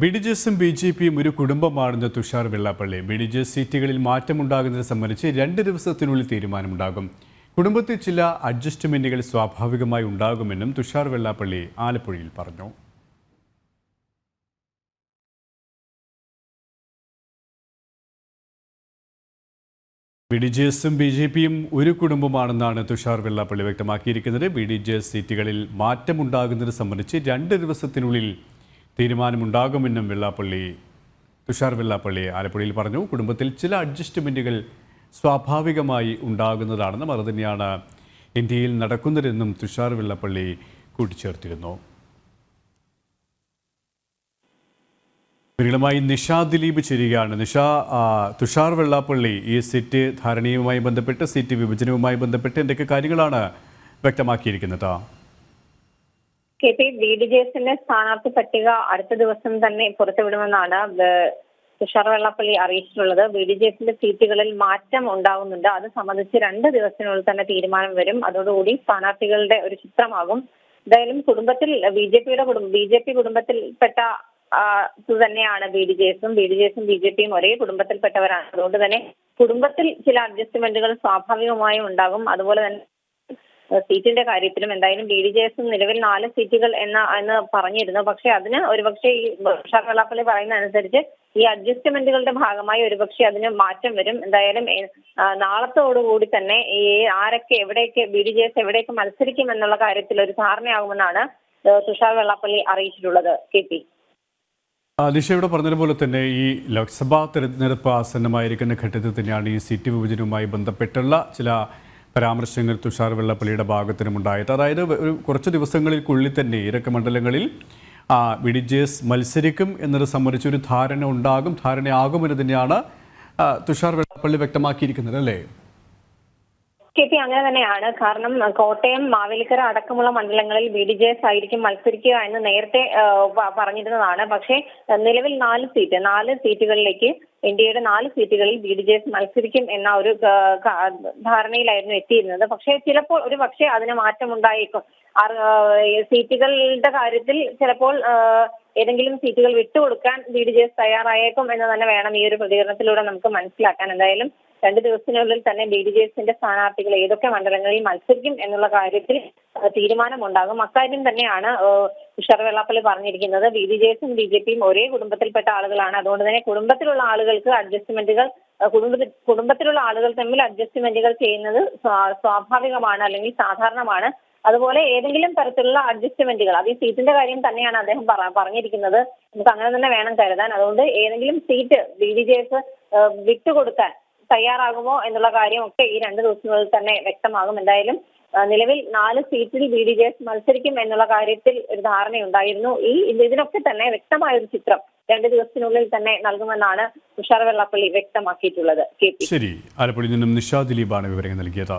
B D J എസും B J പിയും ഒരു കുടുംബമാണെന്ന് Thushar Vellappally. B D J S സീറ്റുകളിൽ മാറ്റമുണ്ടാകുന്നത് സംബന്ധിച്ച് രണ്ട് ദിവസത്തിനുള്ളിൽ തീരുമാനമുണ്ടാകും. കുടുംബത്തിൽ ചില അഡ്ജസ്റ്റ്മെന്റുകൾ സ്വാഭാവികമായി ഉണ്ടാകുമെന്നും തുഷാർ വെള്ളാപ്പള്ളി ആലപ്പുഴയിൽ പറഞ്ഞു. ബി ഡി ജെ എസും ബി ജെ പിയും ഒരു കുടുംബമാണെന്നാണ് തുഷാർ വെള്ളാപ്പള്ളി വ്യക്തമാക്കിയിരിക്കുന്നത്. ബി ഡി ജെ എസ് സീറ്റുകളിൽ മാറ്റമുണ്ടാകുന്നത് സംബന്ധിച്ച് രണ്ട് ദിവസത്തിനുള്ളിൽ തീരുമാനമുണ്ടാകുമെന്നും വെള്ളാപ്പള്ളി തുഷാർ വെള്ളാപ്പള്ളി ആലപ്പുഴയിൽ പറഞ്ഞു. കുടുംബത്തിൽ ചില അഡ്ജസ്റ്റ്മെന്റുകൾ സ്വാഭാവികമായി ഉണ്ടാകുന്നതാണെന്നും അത് തന്നെയാണ് ഇന്ത്യയിൽ നടക്കുന്നതെന്നും തുഷാർ വെള്ളാപ്പള്ളി കൂട്ടിച്ചേർത്തിരുന്നു. വിരളമായി നിഷ ദിലീപ് ചേരുകയാണ്. നിഷ തുഷാർ വെള്ളാപ്പള്ളി ഈ സീറ്റ് ധാരണയുമായി ബന്ധപ്പെട്ട് സീറ്റ് വിഭജനവുമായി ബന്ധപ്പെട്ട് എന്തൊക്കെ കാര്യങ്ങളാണ് വ്യക്തമാക്കിയിരിക്കുന്നത്? K P B D J എസിന്റെ സ്ഥാനാർത്ഥി പട്ടിക അടുത്ത ദിവസം തന്നെ പുറത്തുവിടുമെന്നാണ് തുഷാർ വെള്ളാപ്പള്ളി അറിയിച്ചിട്ടുള്ളത്. ബി ഡി ജെ എസിന്റെ സീറ്റുകളിൽ മാറ്റം ഉണ്ടാകുന്നുണ്ട് അത് സംബന്ധിച്ച് രണ്ട് ദിവസത്തിനുള്ളിൽ തന്നെ തീരുമാനം വരും. അതോടുകൂടി സ്ഥാനാർത്ഥികളുടെ ഒരു ചിത്രമാകും. എന്തായാലും കുടുംബത്തിൽ ബി ജെ പിയുടെ കുടുംബം ബി ജെ പി കുടുംബത്തിൽപ്പെട്ട തന്നെയാണ് ബി ഡി ജെ എസും. ബി ഡി ജെ എസും ബി ജെ പിയും ഒരേ കുടുംബത്തിൽപ്പെട്ടവരാണ്. അതുകൊണ്ട് തന്നെ കുടുംബത്തിൽ ചില അഡ്ജസ്റ്റ്മെന്റുകൾ സ്വാഭാവികമായും ഉണ്ടാകും. അതുപോലെ തന്നെ സീറ്റിന്റെ കാര്യത്തിലും എന്തായാലും ബി ഡി ജെ എസ് നിലവിൽ നാല് സീറ്റുകൾ എന്ന എന്ന് പറഞ്ഞിരുന്നു. പക്ഷെ അതിന് ഒരുപക്ഷെ ഈ തുഷാർ വെള്ളാപ്പള്ളി പറയുന്ന അനുസരിച്ച് ഈ അഡ്ജസ്റ്റ്മെന്റുകളുടെ ഭാഗമായി ഒരുപക്ഷെ അതിന് മാറ്റം വരും. എന്തായാലും നാളത്തോടുകൂടി തന്നെ ഈ ആരൊക്കെ എവിടെയൊക്കെ ബി ഡി ജെ എസ് എവിടെയൊക്കെ മത്സരിക്കും എന്നുള്ള കാര്യത്തിൽ ഒരു ധാരണയാകുമെന്നാണ് തുഷാർ വെള്ളാപ്പള്ളി അറിയിച്ചിട്ടുള്ളത്. K P. നിഷയുടെ പറഞ്ഞതുപോലെ തന്നെ ഈ ലോക്സഭാ തെരഞ്ഞെടുപ്പ് ആസന്നമായിരിക്കുന്ന ഘട്ടത്തിൽ തന്നെയാണ് ഈ സീറ്റ് വിഭജനവുമായി ബന്ധപ്പെട്ടുള്ള ചില പരാമർശങ്ങൾ തുഷാർ വെള്ളപ്പള്ളിയുടെ ഭാഗത്തിനും ഉണ്ടായത് അതായത് ഒരു കുറച്ച് ദിവസങ്ങൾക്കുള്ളിൽ തന്നെ ഇരക്ക മണ്ഡലങ്ങളിൽ ബി ഡി ജെ എസ് മത്സരിക്കും എന്നത് സംബന്ധിച്ചൊരു ധാരണ ഉണ്ടാകും. ധാരണയാകുമെന്ന് തന്നെയാണ് തുഷാർ വെള്ളപ്പള്ളി വ്യക്തമാക്കിയിരിക്കുന്നത് അല്ലേ? കെ പി അങ്ങനെ തന്നെയാണ്. കാരണം കോട്ടയം മാവേലിക്കര അടക്കമുള്ള മണ്ഡലങ്ങളിൽ ബി ഡി ജെ എസ് ആയിരിക്കും മത്സരിക്കുക എന്ന് നേരത്തെ പറഞ്ഞിരുന്നതാണ്. പക്ഷേ നിലവിൽ നാല് സീറ്റ് നാല് സീറ്റുകളിലേക്ക് ഇന്ത്യയുടെ നാല് സീറ്റുകളിൽ ബി ഡി ജെ എസ് മത്സരിക്കും എന്ന ഒരു ധാരണയിലായിരുന്നു എത്തിയിരുന്നത്. പക്ഷേ ചിലപ്പോൾ ഒരു പക്ഷേ അതിന് മാറ്റമുണ്ടായേക്കും. സീറ്റുകളുടെ കാര്യത്തിൽ ചിലപ്പോൾ ഏതെങ്കിലും സീറ്റുകൾ വിട്ടുകൊടുക്കാൻ ബി ഡി ജെ എസ് തയ്യാറായേക്കും എന്ന് തന്നെ വേണം ഈ ഒരു പ്രതികരണത്തിലൂടെ നമുക്ക് മനസ്സിലാക്കാൻ. എന്തായാലും രണ്ട് ദിവസത്തിനുള്ളിൽ തന്നെ ബി ഡി ജെ എസിന്റെ സ്ഥാനാർത്ഥികൾ ഏതൊക്കെ മണ്ഡലങ്ങളിൽ മത്സരിക്കും എന്നുള്ള കാര്യത്തിൽ തീരുമാനമുണ്ടാകും. അക്കാര്യം തന്നെയാണ് ഉഷാർ വെള്ളാപ്പള്ളി പറഞ്ഞിരിക്കുന്നത്. ബി ഡി ജെ എസും ബി. ജെ. പിയും ഒരേ കുടുംബത്തിൽപ്പെട്ട ആളുകളാണ്. അതുകൊണ്ട് തന്നെ കുടുംബത്തിലുള്ള ആളുകൾക്ക് അഡ്ജസ്റ്റ്മെന്റുകൾ കുടുംബ കുടുംബത്തിലുള്ള ആളുകൾ തമ്മിൽ അഡ്ജസ്റ്റ്മെന്റുകൾ ചെയ്യുന്നത് സ്വാഭാവികമാണ് അല്ലെങ്കിൽ സാധാരണമാണ്. അതുപോലെ ഏതെങ്കിലും തരത്തിലുള്ള അഡ്ജസ്റ്റ്മെന്റുകൾ അത് ഈ സീറ്റിന്റെ കാര്യം തന്നെയാണ് അദ്ദേഹം പറഞ്ഞിരിക്കുന്നത്. നമുക്ക് അങ്ങനെ തന്നെ വേണം കരുതാൻ. അതുകൊണ്ട് ഏതെങ്കിലും seat B D J S വിട്ടുകൊടുക്കാൻ തയ്യാറാകുമോ എന്നുള്ള കാര്യമൊക്കെ ഈ രണ്ട് ദിവസങ്ങളിൽ തന്നെ വ്യക്തമാകും. എന്തായാലും നിലവിൽ നാല് സീറ്റിൽ ബി ഡി ജെ എസ് മത്സരിക്കും എന്നുള്ള കാര്യത്തിൽ ഒരു ധാരണയുണ്ടായിരുന്നു. ഈ ഇത് ഇതിനൊക്കെ തന്നെ വ്യക്തമായ ഒരു ചിത്രം രണ്ട് ദിവസത്തിനുള്ളിൽ തന്നെ നൽകുമെന്നാണ് തുഷാർ വെള്ളാപ്പള്ളി വ്യക്തമാക്കിയിട്ടുള്ളത്. ശരി ആലപ്പുഴയിൽ നിന്നും നിഷാ ദിലീപാണ് വിവരങ്ങൾ നൽകിയത്.